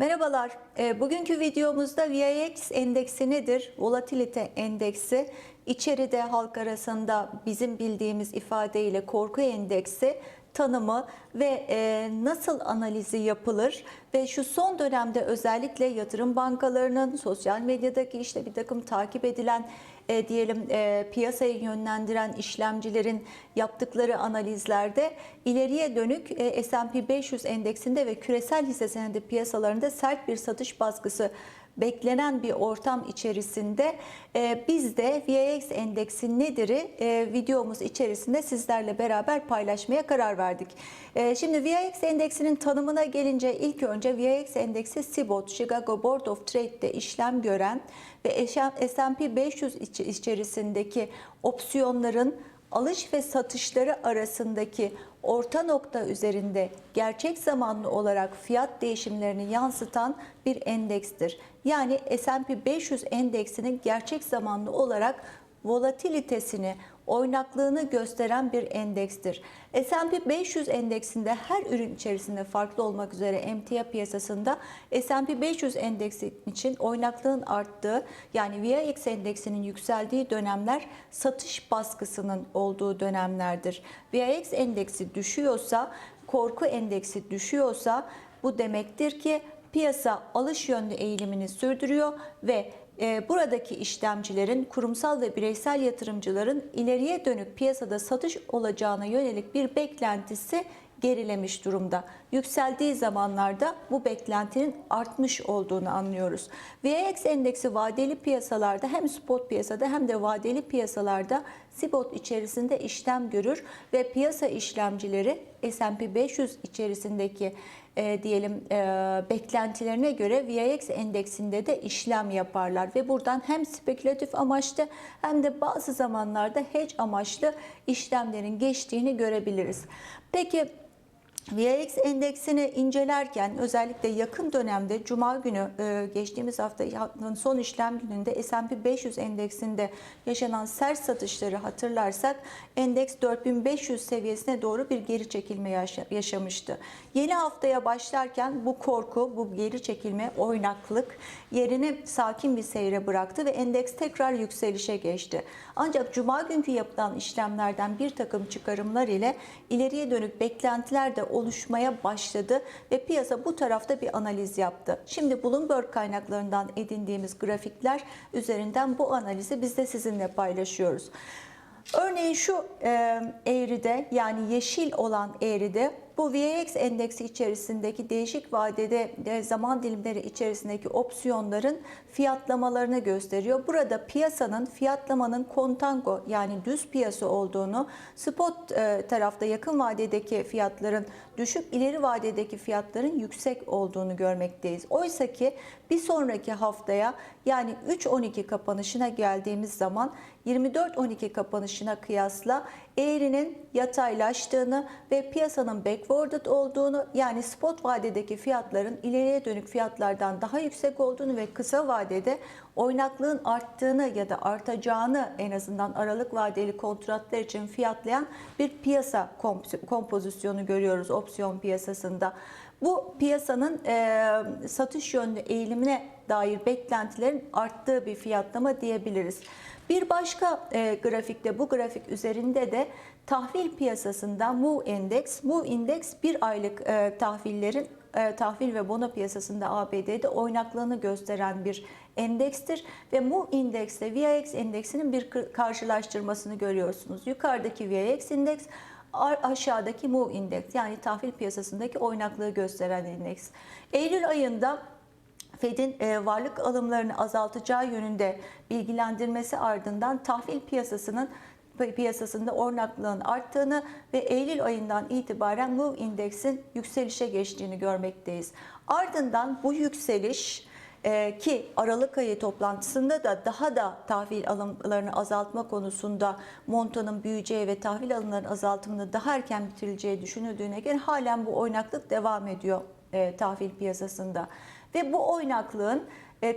Merhabalar. E, Bugünkü videomuzda VIX endeksi nedir? Volatilite endeksi. İçeride halk arasında bizim bildiğimiz ifadeyle korku endeksi tanımı ve e, nasıl analizi yapılır ve şu son dönemde özellikle yatırım bankalarının sosyal medyadaki işte bir takım takip edilen e, diyelim e, piyasayı yönlendiren işlemcilerin yaptıkları analizlerde ileriye dönük e, S&P 500 endeksinde ve küresel hisse senedi piyasalarında sert bir satış baskısı beklenen bir ortam içerisinde e, biz de VIX endeksi nedir'i e, videomuz içerisinde sizlerle beraber paylaşmaya karar verdik. E, şimdi VIX endeksinin tanımına gelince ilk önce VIX endeksi SIBOT, Chicago Board of Trade'de işlem gören ve S&P 500 iç- içerisindeki opsiyonların alış ve satışları arasındaki orta nokta üzerinde gerçek zamanlı olarak fiyat değişimlerini yansıtan bir endekstir. Yani S&P 500 endeksinin gerçek zamanlı olarak volatilitesini, oynaklığını gösteren bir endekstir. S&P 500 endeksinde her ürün içerisinde farklı olmak üzere emtia piyasasında S&P 500 endeksi için oynaklığın arttığı yani VIX endeksinin yükseldiği dönemler satış baskısının olduğu dönemlerdir. VIX endeksi düşüyorsa, korku endeksi düşüyorsa bu demektir ki piyasa alış yönlü eğilimini sürdürüyor ve e, buradaki işlemcilerin, kurumsal ve bireysel yatırımcıların ileriye dönük piyasada satış olacağına yönelik bir beklentisi gerilemiş durumda. Yükseldiği zamanlarda bu beklentinin artmış olduğunu anlıyoruz. VIX endeksi vadeli piyasalarda hem spot piyasada hem de vadeli piyasalarda SIBOT içerisinde işlem görür ve piyasa işlemcileri S&P 500 içerisindeki e, diyelim e, beklentilerine göre VIX endeksinde de işlem yaparlar ve buradan hem spekülatif amaçlı hem de bazı zamanlarda hedge amaçlı işlemlerin geçtiğini görebiliriz. Peki VIX endeksini incelerken özellikle yakın dönemde Cuma günü e, geçtiğimiz haftanın son işlem gününde S&P 500 endeksinde yaşanan sert satışları hatırlarsak endeks 4500 seviyesine doğru bir geri çekilme yaşa- yaşamıştı. Yeni haftaya başlarken bu korku, bu geri çekilme, oynaklık yerini sakin bir seyre bıraktı ve endeks tekrar yükselişe geçti. Ancak Cuma günkü yapılan işlemlerden bir takım çıkarımlar ile ileriye dönük beklentiler de oluşmaya başladı ve piyasa bu tarafta bir analiz yaptı. Şimdi Bloomberg kaynaklarından edindiğimiz grafikler üzerinden bu analizi biz de sizinle paylaşıyoruz. Örneğin şu eğride yani yeşil olan eğride bu VIX endeksi içerisindeki değişik vadede de zaman dilimleri içerisindeki opsiyonların fiyatlamalarını gösteriyor. Burada piyasanın fiyatlamanın kontango yani düz piyasa olduğunu, spot e, tarafta yakın vadedeki fiyatların düşük, ileri vadedeki fiyatların yüksek olduğunu görmekteyiz. Oysa ki bir sonraki haftaya yani 3.12 kapanışına geldiğimiz zaman 24.12 kapanışına kıyasla eğrinin yataylaştığını ve piyasanın backwarded olduğunu yani spot vadedeki fiyatların ileriye dönük fiyatlardan daha yüksek olduğunu ve kısa vadede oynaklığın arttığını ya da artacağını en azından aralık vadeli kontratlar için fiyatlayan bir piyasa komp- kompozisyonu görüyoruz opsiyon piyasasında. Bu piyasanın e, satış yönlü eğilimine dair beklentilerin arttığı bir fiyatlama diyebiliriz. Bir başka e, grafikte bu grafik üzerinde de tahvil piyasasında MOVE Index, MOVE Index bir aylık e, tahvillerin e, tahvil ve bono piyasasında ABD'de oynaklığını gösteren bir endekstir ve MOVE Index ile VIX endeksinin bir karşılaştırmasını görüyorsunuz. Yukarıdaki VIX endeks aşağıdaki MOVE Index yani tahvil piyasasındaki oynaklığı gösteren endeks. Eylül ayında Fed'in e, varlık alımlarını azaltacağı yönünde bilgilendirmesi ardından tahvil piyasasının piyasasında oynaklığın arttığını ve Eylül ayından itibaren MOVE indeksin yükselişe geçtiğini görmekteyiz. Ardından bu yükseliş e, ki Aralık ayı toplantısında da daha da tahvil alımlarını azaltma konusunda montanın büyüyeceği ve tahvil alımlarının azaltımını daha erken bitirileceği düşünüldüğüne göre halen bu oynaklık devam ediyor e, tahvil piyasasında. Ve bu oynaklığın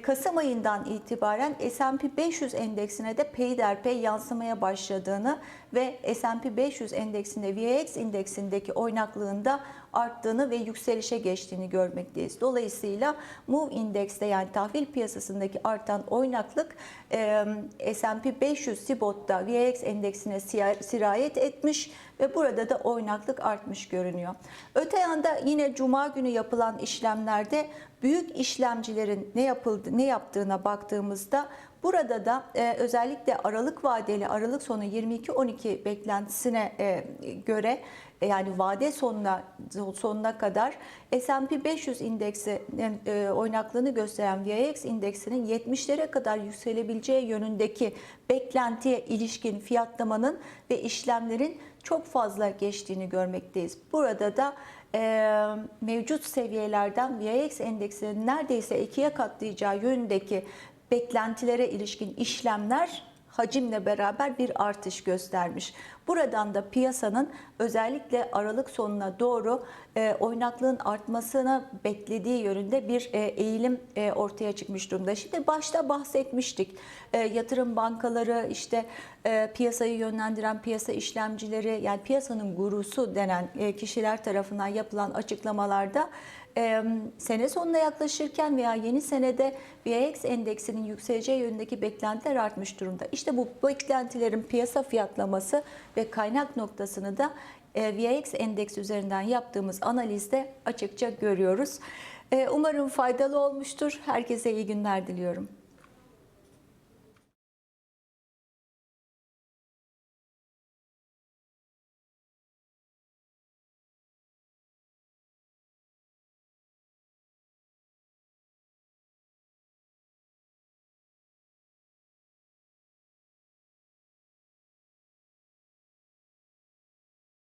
Kasım ayından itibaren S&P 500 endeksine de peyderpey yansımaya başladığını ve S&P 500 endeksinde VIX indeksindeki oynaklığında arttığını ve yükselişe geçtiğini görmekteyiz. Dolayısıyla MOVE indekste yani tahvil piyasasındaki artan oynaklık e, S&P 500 Sibot'ta VIX endeksine sirayet etmiş ve burada da oynaklık artmış görünüyor. Öte yanda yine cuma günü yapılan işlemlerde büyük işlemcilerin ne yapıldı ne yaptığına baktığımızda burada da e, özellikle aralık vadeli aralık sonu 22-12 beklentisine e, göre e, yani vade sonuna sonuna kadar S&P 500 indeksi e, oynaklığını gösteren VIX indeksinin 70'lere kadar yükselebileceği yönündeki beklentiye ilişkin fiyatlamanın ve işlemlerin çok fazla geçtiğini görmekteyiz. Burada da e, mevcut seviyelerden VIX endeksinin neredeyse ikiye katlayacağı yönündeki beklentilere ilişkin işlemler hacimle beraber bir artış göstermiş. Buradan da piyasanın özellikle Aralık sonuna doğru e, oynaklığın artmasını beklediği yönünde bir e, eğilim e, ortaya çıkmış durumda. Şimdi başta bahsetmiştik. E, yatırım bankaları işte e, piyasayı yönlendiren piyasa işlemcileri yani piyasanın gurusu denen e, kişiler tarafından yapılan açıklamalarda e, sene sonuna yaklaşırken veya yeni senede VIX endeksinin yükseleceği yönündeki beklentiler artmış durumda. İşte bu beklentilerin piyasa fiyatlaması ve kaynak noktasını da e, VIX endeks üzerinden yaptığımız analizde açıkça görüyoruz. E, Umarım faydalı olmuştur. Herkese iyi günler diliyorum.